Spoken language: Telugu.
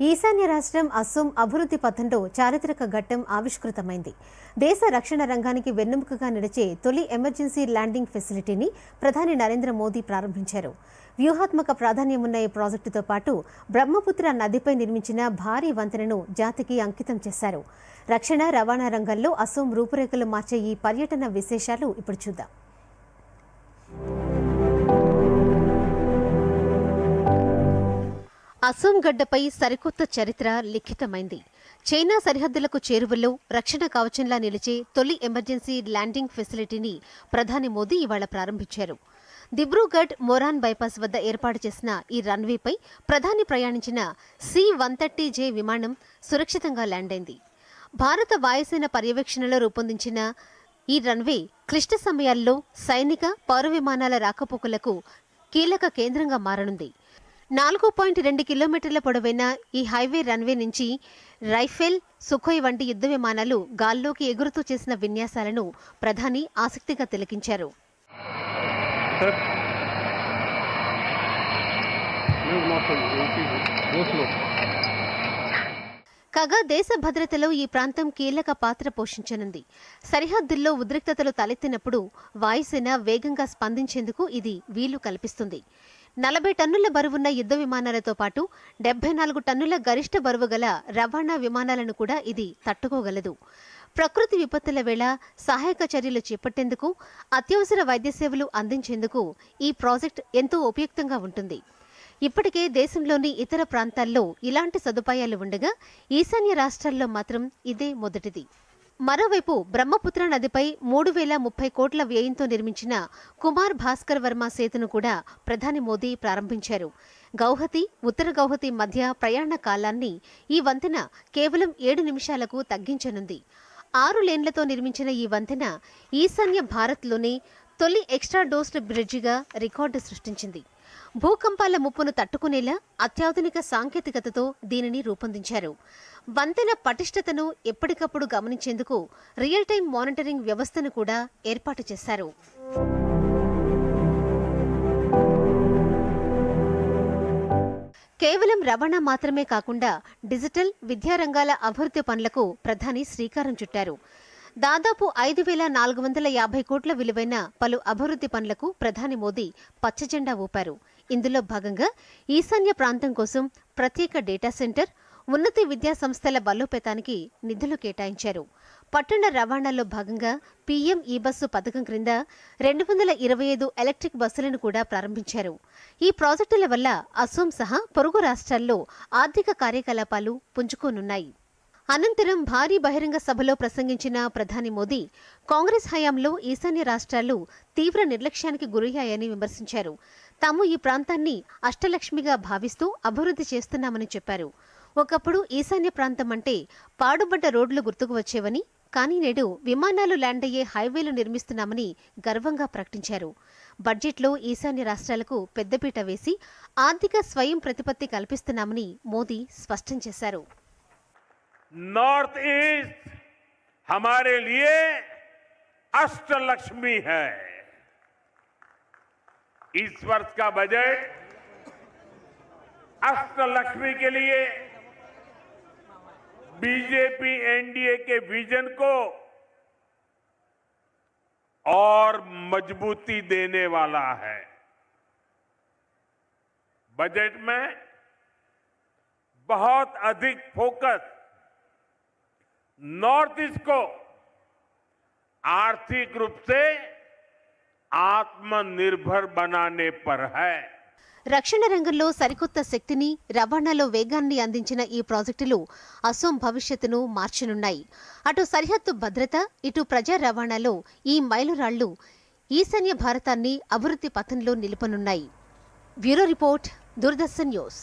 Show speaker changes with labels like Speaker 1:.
Speaker 1: ఈశాన్య రాష్ట్రం అస్సోం అభివృద్ధి పథంలో చారిత్రక ఘట్టం ఆవిష్కృతమైంది. దేశ రక్షణ రంగానికి వెన్నెముకగా నిలిచే తొలి ఎమర్జెన్సీ ల్యాండింగ్ ఫెసిలిటీని ప్రధాని నరేంద్ర మోదీ ప్రారంభించారు. వ్యూహాత్మక ప్రాధాన్యమున్న ఈ ప్రాజెక్టుతో పాటు బ్రహ్మపుత్ర నదిపై నిర్మించిన భారీ వంతెనను జాతికి అంకితం చేశారు. రక్షణ రవాణా రంగంలో అస్సోం రూపురేఖలు మార్చే ఈ పర్యటన విశేషాలు ఇప్పుడు చూద్దాం. అసోం గడ్డపై సరికొత్త చరిత్ర లిఖితమైంది. చైనా సరిహద్దులకు చేరువలో రక్షణ కవచంలా నిలిచే తొలి ఎమర్జెన్సీ ల్యాండింగ్ ఫెసిలిటీని ప్రధాని మోదీ ఇవాళ ప్రారంభించారు. దిబ్రూగఢ్ మొరాన్ బైపాస్ వద్ద ఏర్పాటు చేసిన ఈ రన్వేపై ప్రధాని ప్రయాణించిన సి వన్ థర్టీ జే విమానం సురక్షితంగా ల్యాండ్ అయింది భారత వాయుసేన పర్యవేక్షణలో రూపొందించిన ఈ రన్వే క్లిష్ట సమయాల్లో సైనిక పౌర విమానాల రాకపోకలకు కీలక కేంద్రంగా మారనుంది. నాలుగు పాయింట్ రెండు కిలోమీటర్ల పొడవైన ఈ హైవే రన్వే నుంచి రైఫెల్ సుఖోయ్ వంటి యుద్ధ విమానాలు గాల్లోకి ఎగురుతూ చేసిన విన్యాసాలను ప్రధాని ఆసక్తిగా తిలకించారు. కాగా దేశ భద్రతలో ఈ ప్రాంతం కీలక పాత్ర పోషించనుంది. సరిహద్దుల్లో ఉద్రిక్తతలు తలెత్తినప్పుడు వాయుసేన వేగంగా స్పందించేందుకు ఇది వీలు కల్పిస్తుంది. నలభై టన్నుల బరువున్న యుద్ధ విమానాలతో పాటు డెబ్బై నాలుగు టన్నుల గరిష్ట బరువు గల రవాణా విమానాలను కూడా ఇది తట్టుకోగలదు. ప్రకృతి విపత్తుల వేళ సహాయక చర్యలు చేపట్టేందుకు అత్యవసర వైద్య సేవలు అందించేందుకు ఈ ప్రాజెక్ట్ ఎంతో ఉపయుక్తంగా ఉంటుంది. ఇప్పటికే దేశంలోని ఇతర ప్రాంతాల్లో ఇలాంటి సదుపాయాలు ఉండగా ఈశాన్య రాష్ట్రాల్లో మాత్రం ఇదే మొదటిది. మరోవైపు బ్రహ్మపుత్ర నదిపై మూడు వేల ముప్పై కోట్ల వ్యయంతో నిర్మించిన కుమార్ భాస్కర్ వర్మ సేతును కూడా ప్రధాని మోదీ ప్రారంభించారు. గౌహతి ఉత్తర గౌహతి మధ్య ప్రయాణ కాలాన్ని ఈ వంతెన కేవలం ఏడు నిమిషాలకు తగ్గించనుంది. ఆరు లేన్లతో నిర్మించిన ఈ వంతెన ఈశాన్య భారత్లోనే తొలి ఎక్స్ట్రా డోస్డ్ బ్రిడ్జిగా రికార్డు సృష్టించింది. భూకంపాల ముప్పును తట్టుకునేలా అత్యాధునిక సాంకేతికతతో దీనిని రూపొందించారు. వంతెన పటిష్టతను ఎప్పటికప్పుడు గమనించేందుకు రియల్ టైం మానిటరింగ్ వ్యవస్థను కూడా ఏర్పాటు చేశారు. కేవలం రవాణా మాత్రమే కాకుండా డిజిటల్ విద్యారంగాల అభివృద్ధి పనులకు ప్రధాని శ్రీకారం చుట్టారు. దాదాపు ఐదు వేల నాలుగు వందల యాభై కోట్ల విలువైన పలు అభివృద్ధి పనులకు ప్రధాని మోదీ పచ్చజెండా ఊపారు. ఇందులో భాగంగా ఈశాన్య ప్రాంతం కోసం ప్రత్యేక డేటా సెంటర్ ఉన్నత విద్యా సంస్థల బలోపేతానికి నిధులు కేటాయించారు. పట్టణ రవాణాలో భాగంగా పీఎం ఈ బస్సు పథకం క్రింద రెండు వందల ఇరవై ఐదు ఎలక్ట్రిక్ బస్సులను కూడా ప్రారంభించారు. ఈ ప్రాజెక్టుల వల్ల అసోం సహా పొరుగు రాష్ట్రాల్లో ఆర్థిక కార్యకలాపాలు పుంజుకోనున్నాయి. అనంతరం భారీ బహిరంగ సభలో ప్రసంగించిన ప్రధాని మోదీ కాంగ్రెస్ హయాంలో ఈశాన్య రాష్ట్రాలు తీవ్ర నిర్లక్ష్యానికి గురయ్యాయని విమర్శించారు. తాము ఈ ప్రాంతాన్ని అష్టలక్ష్మిగా భావిస్తూ అభివృద్ధి చేస్తున్నామని చెప్పారు. ఒకప్పుడు ఈశాన్య ప్రాంతం అంటే పాడుబడ్డ రోడ్లు గుర్తుకు వచ్చేవని కానీ నేడు విమానాలు ల్యాండ్ అయ్యే హైవేలు నిర్మిస్తున్నామని గర్వంగా ప్రకటించారు. బడ్జెట్లో ఈశాన్య రాష్ట్రాలకు పెద్దపీట వేసి ఆర్థిక స్వయం ప్రతిపత్తి కల్పిస్తున్నామని మోదీ స్పష్టం చేశారు.
Speaker 2: नॉर्थ ईस्ट हमारे लिए अष्टलक्ष्मी है। इस वर्ष का बजट अष्टलक्ष्मी के लिए बीजेपी एनडीए के विजन को और मजबूती देने वाला है। बजट में बहुत अधिक फोकस नॉर्थ ईस्ट को आर्थिक रूप से आत्मनिर्भर बनाने पर है
Speaker 1: రక్షణ రంగంలో సరికొత్త శక్తిని రవాణాలో వేగాన్ని అందించిన ఈ ప్రాజెక్టులు అసోం భవిష్యత్తును మార్చనున్నాయి అటు సరిహద్దు భద్రత ఇటు ప్రజా రవాణాలో ఈ మైలురాళ్లు ఈశాన్య భారతాన్ని అభివృద్ధి పథంలో నిలుపనున్నాయి బ్యూరో రిపోర్ట్ దూరదర్శన్ న్యూస్